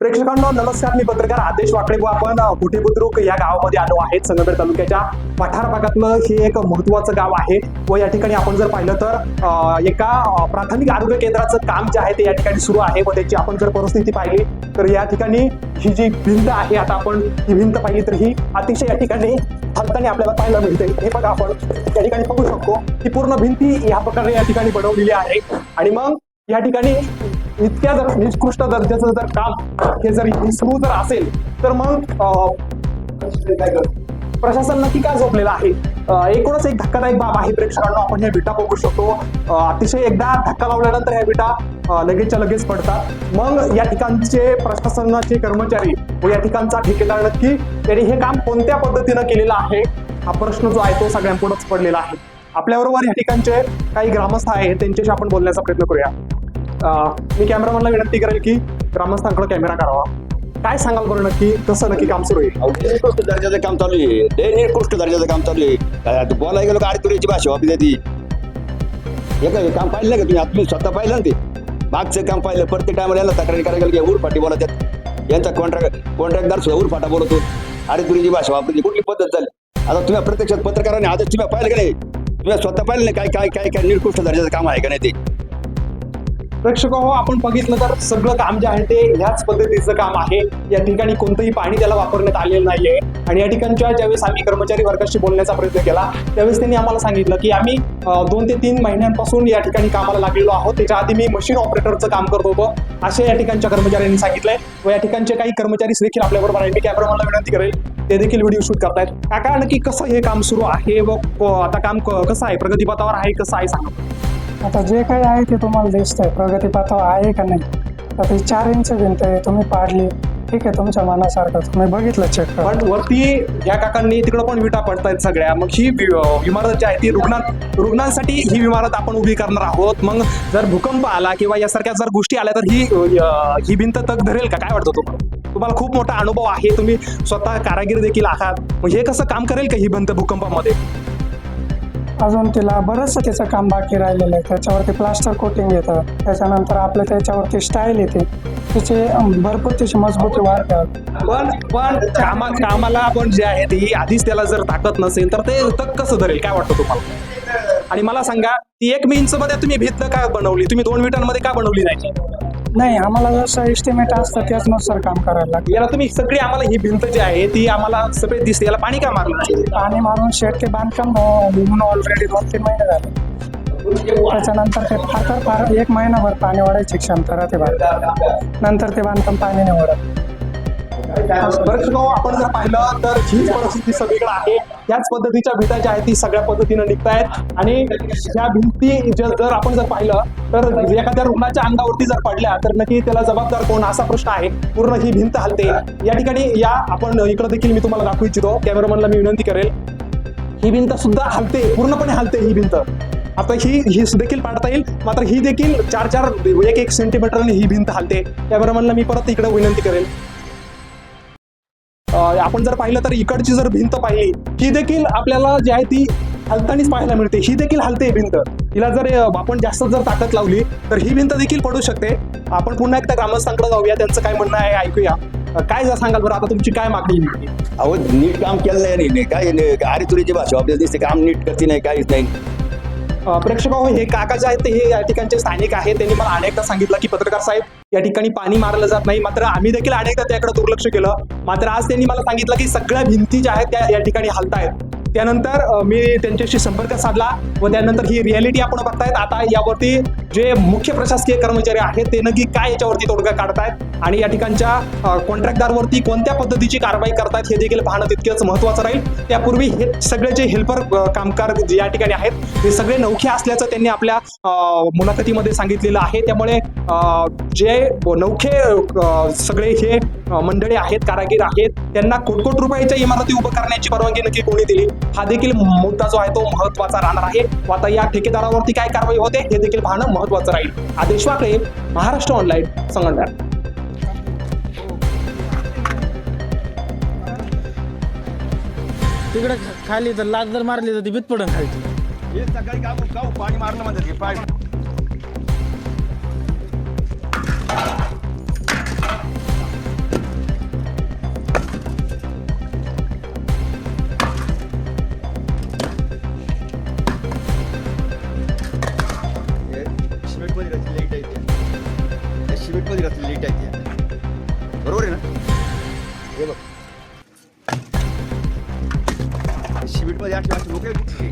प्रेक्षकांनो नमस्कार. मी पत्रकार आदेश वाकडे आपण अ, कुठे बुद्रुक या गावामध्ये आलो आहेत. संगमेर तालुक्याच्या पठार भागातलं हे एक महत्वाचं गाव आहे व या ठिकाणी आपण जर पाहिलं तर एका प्राथमिक आरोग्य केंद्राचं काम जे आहे ते या ठिकाणी सुरू आहे व त्याची आपण जर परिस्थिती पाहिली तर या ठिकाणी ही जी भिंत आहे आता आपण ही भिंत पाहिली तर ही अतिशय या ठिकाणी हलताना आपल्याला पाहायला मिळते. हे बघा आपण या ठिकाणी बघू शकतो ही पूर्ण भिंती या प्रकारे या ठिकाणी बनवलेली आहे. आणि मग या ठिकाणी इतक्या जर निकृष्ट दर्जाचं जर काम हे जर सुरू जर असेल तर मग अं, प्रशासन नक्की काय झोपलेलं आहे? एकूणच एक धक्कादायक बाब आहे प्रेक्षकांना. आपण ह्या विटा बघू शकतो. अतिशय एकदा धक्का लावल्यानंतर ह्या विटा लगेचच्या लगेच पडतात. मग या ठिकाणचे प्रशासनाचे कर्मचारी व या ठिकाणचा ठेकेदार नक्की त्यांनी हे काम कोणत्या पद्धतीनं केलेलं आहे? हा प्रश्न जो आहे तो सगळ्यांपुढेच पडलेला आहे. आपल्याबरोबर या ठिकाणचे काही ग्रामस्थ आहेत त्यांच्याशी आपण बोलण्याचा प्रयत्न करूया. मी कॅमेरामॅनला विनंती करेल की ग्रामस्थांकडे कॅमेरा करावा काय सांगाल बरं नक्की? कसं नक्की काम सुरू आहे? अहो, दर्जाचं काम चालू आहे. लय निकृष्ट दर्जाचं काम चालू आहे. बोलायला गेलो का अरे तुरीची भाषा वापरी ती हे हे काम पाहिलं का तुम्ही? आता तुम्ही स्वतः पाहिलं ना ते? मागचं काम पाहिलं प्रत्येक टायमाला याला तक्रारी करायला गेलं उरफाटी बोलत यांचा कॉन्ट्रॅक्ट कॉन्ट्रॅक्टदार सुद्धा उरफाटा बोलतो अरे तुरीची भाषा वापरली कुठली पद्धत झाली? आता तुम्ही प्रत्यक्षात पत्रकारांनी आजच तुम्ही पाहिलं का नाही? तुम्ही स्वतः पाहिलं नाही? काय काय काय काय निकृष्ट दर्जाचं काम आहे का नाही ते? प्रेक्षक हो आपण बघितलं तर सगळं काम जे आहे ते ह्याच पद्धतीचं काम आहे. या ठिकाणी कोणतंही पाणी त्याला वापरण्यात आलेलं नाहीये. आणि या ठिकाणच्या ज्यावेळेस आम्ही कर्मचारी वर्गाशी बोलण्याचा प्रयत्न केला त्यावेळेस त्यांनी आम्हाला सांगितलं की आम्ही दोन ते तीन महिन्यांपासून या ठिकाणी कामाला लागलेलो आहोत. त्याच्या आधी मी मशीन ऑपरेटरचं काम करत होतो. असे या ठिकाणच्या कर्मचाऱ्यांनी सांगितलंय. व या ठिकाणचे काही कर्मचारी देखील आपल्याबरोबर आहे मी कॅमेरामॅनला विनंती करेल ते देखील व्हिडिओ शूट करतायत. काका नक्की कसं हे काम सुरू आहे व आता काम क- कसं आहे? प्रगतीपथावर आहे कसं आहे? सांगा. आता जे काही आहे ते तुम्हाला दिसतंय प्रगतीपथावर आहे का नाही आता ही चार इंच भिंत आहे तुम्ही पाडली ठीक आहे तुमच्या मनासारखं. तुम्ही बघितलं चेक करून. पण वरती या काकांनी तिकडं पण विटा पडतायत सगळ्या. मग ही वि- इमारत जी आहे ती रुग्णां रुग्णांसाठी ही इमारत आपण उभी करणार आहोत. मग जर भूकंप आला किंवा यासारख्या जर गोष्टी आल्या तर ही ही भिंत तग धरेल का? काय वाटतं तुम्हाला? तुम्हाला खूप मोठा अनुभव आहे. तुम्ही स्वतः कारागीर देखील आहात. मग हे कसं काम करेल का ही भिंत भूकंपामध्ये? अजून तिला बरंचसं त्याचं काम बाकी राहिलेलं आहे. त्याच्यावरती प्लास्टर कोटिंग येतं. त्याच्यानंतर आपल्या त्याच्यावरती स्टाईल येते. त्याचे भरपूर त्याची मजबूती वाढतात पण पण कामा कामाला आपण जे आहे ती आधीच त्याला जर ताकद नसेल तर ते तग कसं धरेल? काय वाटतं तुम्हाला? आणि मला सांगा ती एक इंच मध्ये तुम्ही भिंत का बनवली? तुम्ही दोन मिनिटांमध्ये का बनवली नाही? नाही आम्हाला जसं एस्टिमेट असतं त्याचनुसार काम करायला लागतं. याला तुम्ही सगळी आम्हाला ही भिंत जी आहे ती आम्हाला सफेद दिसते. याला पाणी का मारलं? पाणी मारून शेड ते बांधकाम होऊन ऑलरेडी दोन तीन महिने झाले. त्याच्यानंतर ते फार फार एक महिनाभर पाणी वाढायची क्षमता राहते बांधकाम नंतर ते बांधकाम पाणी नाही वाढत बरं भाऊ आपण जर पाहिलं तर हीच परिस्थिती सगळीकडे आहे. त्याच पद्धतीच्या भिंता ज्या आहेत ती सगळ्या पद्धतीनं निघतायत आणि ह्या भिंती जर आपण जर पाहिलं तर एखाद्या रुग्णाच्या अंगावरती जर पडल्या तर नक्की त्याला जबाबदार कोण? असा प्रश्न आहे. पूर्ण ही भिंत हलते. या ठिकाणी या आपण इकडे देखील मी तुम्हाला दाखवू इच्छितो. कॅमेरामॅनला मी विनंती करेल. ही भिंत सुद्धा हलते. पूर्णपणे हलते ही भिंत. आता ही ही देखील पाडता येईल. मात्र ही देखील चार चार एक एक सेंटीमीटरने ही भिंत हलते. त्याबरोबर मी परत इकडे विनंती करेल. आपण जर पाहिलं तर इकडची जर भिंत पाहिली ही देखील आपल्याला जी आहे ती हलतानीच पाहायला मिळते. ही देखील हलते भिंत. हिला जर आपण जास्त जर ताकद लावली तर ही भिंत देखील पडू शकते. आपण पुन्हा एकदा ग्रामस्थांकडे जाऊया त्यांचं काय म्हणणं आहे ऐकूया. काय जर सांगाल बरं आता तुमची काय मागणी? अहो नीट काम केलं नाही. काय नाही, अरे तुरीची भाषा वापरली दिसते काम नीट करते नाही काहीच नाही. प्रेक्षक हो, हे काका जे आहेत ते हे या ठिकाणचे स्थानिक आहेत. त्यांनी मला अनेकदा सांगितलं की पत्रकार साहेब या ठिकाणी पाणी मारलं जात नाही. मात्र आम्ही देखील अनेकदा त्याकडे दुर्लक्ष केलं. मात्र आज त्यांनी मला सांगितलं की सगळ्या भिंती ज्या आहेत त्या या ठिकाणी हलतायत. त्यानंतर मी त्यांच्याशी संपर्क साधला व त्यानंतर ही रियालिटी आपण बघतायत. आता यावरती जे मुख्य प्रशासकीय कर्मचारी आहेत ते नक्की काय याच्यावरती तोडगा काढतायत? आणि या ठिकाणच्या कॉन्ट्रॅक्टदारवरती कोणत्या पद्धतीची कारवाई करतायत हे देखील पाहणं तितकंच महत्वाचं राहील. त्यापूर्वी हे सगळे जे हेल्पर कामगार जे या ठिकाणी आहेत ते सगळे नौखे असल्याचं त्यांनी आपल्या मुलाखतीमध्ये सांगितलेलं आहे. त्यामुळे जे नौखे सगळे हे मंडळी आहेत कारागीर आहेत त्यांना कोट कोट रुपयाच्या इमारती उभं करण्याची परवानगी नक्की कोणी दिली? हा देखील मुद्दा जो आहे तो महत्त्वाचा राहणार आहे. आता या ठेकेदारावरती काय कारवाई होते हे देखील पाहणं महत्वाचं राहील. आदेश वाकळे महाराष्ट्र ऑनलाईन संगणक. तिकडे खाली तर लाद जर मारली तर ती भीत पडन खाली. हे सकाळी काम पाणी मारलं म्हणतात हे पाय. हे बघ शिबिटमध्ये असे असे लोक कुठे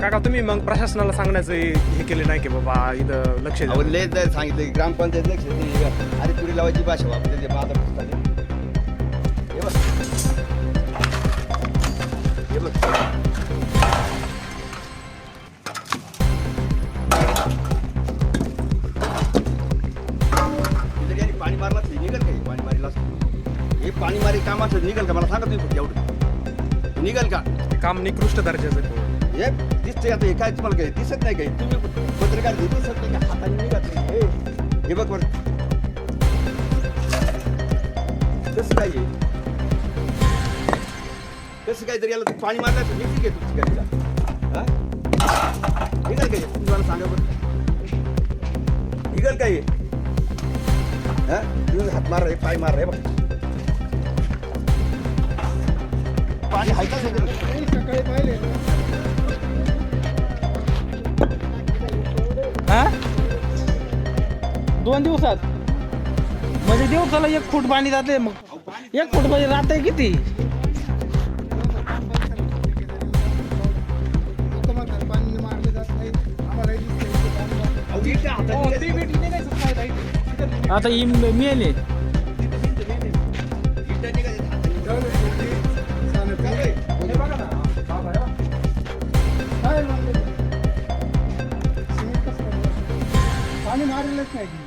काका तुम्ही मग प्रशासनाला सांगण्याचं हे केले नाही की बाबा इथं लक्ष द्या. लय जर सांगितलं ग्रामपंचायत लक्ष अरे तुरी लावायची भाषा बाबा काम निकृष्ट दर्जाचं आहे. हे दिसतंय आता हे काय तुम्हाला काही दिसत नाही काही? तुम्ही पत्रकार हे दिसत नाही का? हाताने निघत नाही हे हे बघ बरं. कसं काय हे? कसं काय तरी याला तू पाणी मारलं निघते घे तुमची गाडीला हा? निघाल काय तुम्ही मला सांगा बरं. निघाल काय हा? तुम्ही हात मार रे पाय मार रे बघ. पाणी हायकाच दोन दिवसात. म्हणजे दिवसाला एक फूट पाणी जाते, मग एक फूट म्हणजे राहते किती. आता ही मिळाले पाणी मारलेच नाही.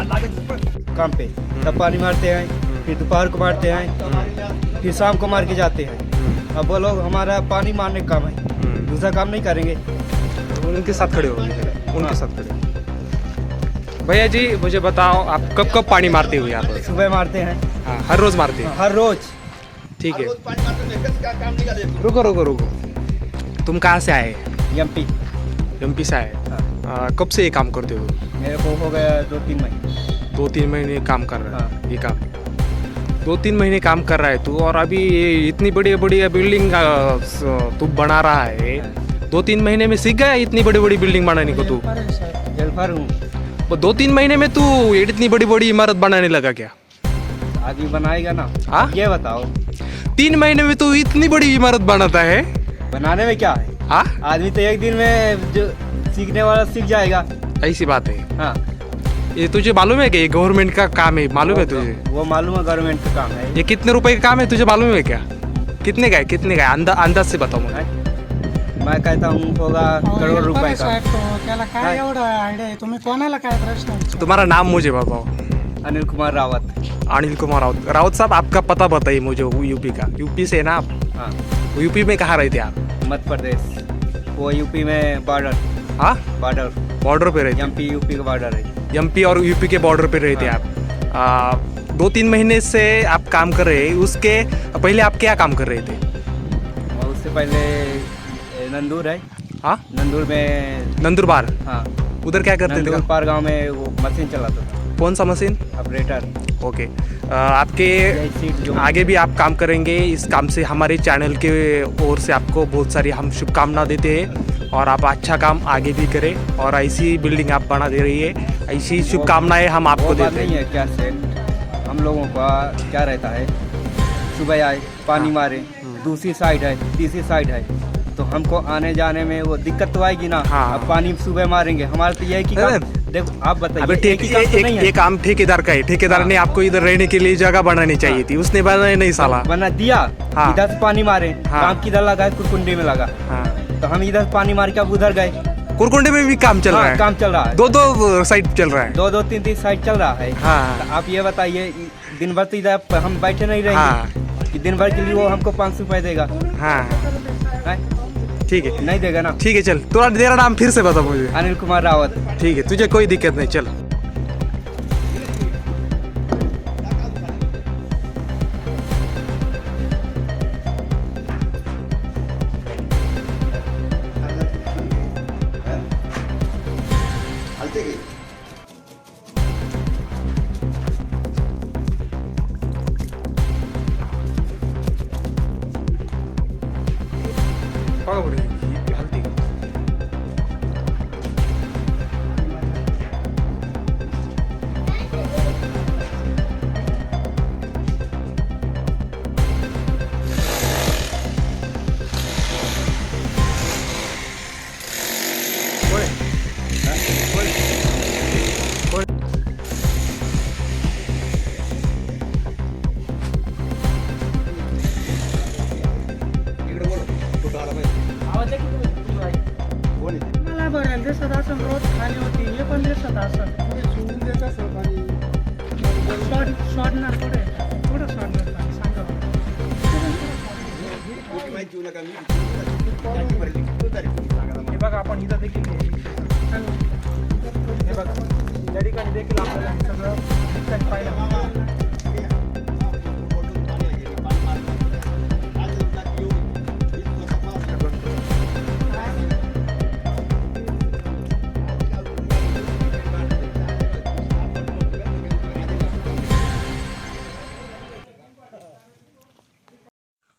काम पे। तब पानी मारते हैं फिर दोपहर को मारते हैं फिर शाम को मार के जाते हैं। अब वो लोग हमारा पानी मारने का काम है। दूसरा काम नहीं करेंगे। उनके साथ खड़े हो उनके साथ खड़े। भैया जी मुझे बताओ आप कब कब पानी मारते हो यहाँ पर? सुबह मारते हैं। हाँ, हर रोज मारते हैं? हर रोज। ठीक है? रुको रुको रुको। तुम कहाँ से आए? एमपी एमपी से आए? कब से ये काम करते हो? मेरे को हो गया दो तीन महीने। दो तीन महीने काम कर रहा है? हाँ। ये काम। दो तीन महीने काम कर रहा है तू और अभी ये इतनी बड़ी बड़ी बिल्डिंग तू बना रहा है। दो तीन महीने में सीख गया इतनी बड़ी बड़ी बिल्डिंग बनाने को तू? हेल्पर हूँ। वो दो तीन महीने में तू इतनी बड़ी बड़ी इमारत बनाने लगा क्या? आगे बनाएगा ना। हाँ? ये बताओ। तीन महीने में तू इतनी बड़ी इमारत बनाता है? बनाने में क्या है? हाँ? आदमी तो एक दिन में जो सीखने वाला सीख जाएगा। ऐसी बात है। हाँ। ये तुझे मालूम है कि ये गवर्नमेंट का काम है मालूम है तुझे? वो मालूम है गवर्नमेंट का काम है। ये कितने रुपए का काम है तुझे मालूम है क्या? कितने का है कितने का है? अंदा, अंदाज से बताओ मुझे। मैं कहता हूँ होगा करोड़ रुपए का। साहेब तो त्याला काय एवढं आयडिया आहे तुम्ही कोणाला काय प्रश्न? विचारता? तुम्हारा नाम मुझे बताओ। अनिल कुमार रावत। अनिल कुमार राउत राउत साहब आपका पता बताइए मुझे वो यूपी का। यूपी से है ना आप? हाँ। यूपी में कहाँ रहते आप? मध्य प्रदेश। वो यूपी में बॉर्डर हाँ? बॉर्डर बॉर्डर पे रहते एमपी यूपी का बॉर्डर है एमपी और यूपी के बॉर्डर पे रहते हैं आप। आ, दो तीन महीने से आप काम कर रहे हैं उसके पहले आप क्या काम कर रहे थे? उससे पहले नंदूर है। हाँ? नंदूर में नंदुरबार हाँ। उधर क्या करते थे? पार गाँव में वो मशीन चलाता था। कौन सा मशीन? Operator okay. आपके आगे भी आप काम करेंगे इस काम से हमारे चैनल के ओर से आपको बहुत सारी हम शुभकामना देते हैं। और आप अच्छा काम आगे भी करें और ऐसी बिल्डिंग आप बना दे रही है ऐसी शुभकामनाएँ हम आपको देते हैं। है क्या सेठ हम लोगों का क्या रहता है? सुबह आए पानी मारे दूसरी साइड है तीसरी साइड है तो हमको आने जाने में वो दिक्कत तो आएगी ना? हाँ। अब पानी सुबह मारेंगे। हमारा तो यही की देखो आप बताइए ठीक एक ही तो एक एक- है। ये काम ठेकेदार का है। ठेकेदार ने आपको इधर रहने के लिए जगह बनानी चाहिए थी। उसने बनाया नहीं साला। बना दिया हाँ। इधर से पानी मारे हाँ। काम किधर लगा है? कुरकुंडी में लगा। हाँ। तो हम इधर पानी मार के अब उधर गए। कुरकुंडे में भी काम चल हाँ, रहा है? काम चल रहा है। दो दो साइड चल रहा है। दो दो तीन तीन साइड चल रहा है। हाँ। तो आप ये बताइए दिन भर तो इधर हम बैठे नहीं रहेंगे। हाँ। कि दिन भर के लिए वो हमको पाँच सौ रुपये देगा। हाँ। ठीक है। नहीं देगा ना। ठीक है चल। तुरा तेरा नाम फिर से बता मुझे। अनिल कुमार रावत। ठीक है तुझे कोई दिक्कत नहीं चल। शॉर्ट शॉर्टणार पुढे पुढे शॉर्टणार पाणी सांगा. हे बघा आपण इथं देखील हे बघा. या ठिकाणी देखील आपल्याला सगळं पाहिलं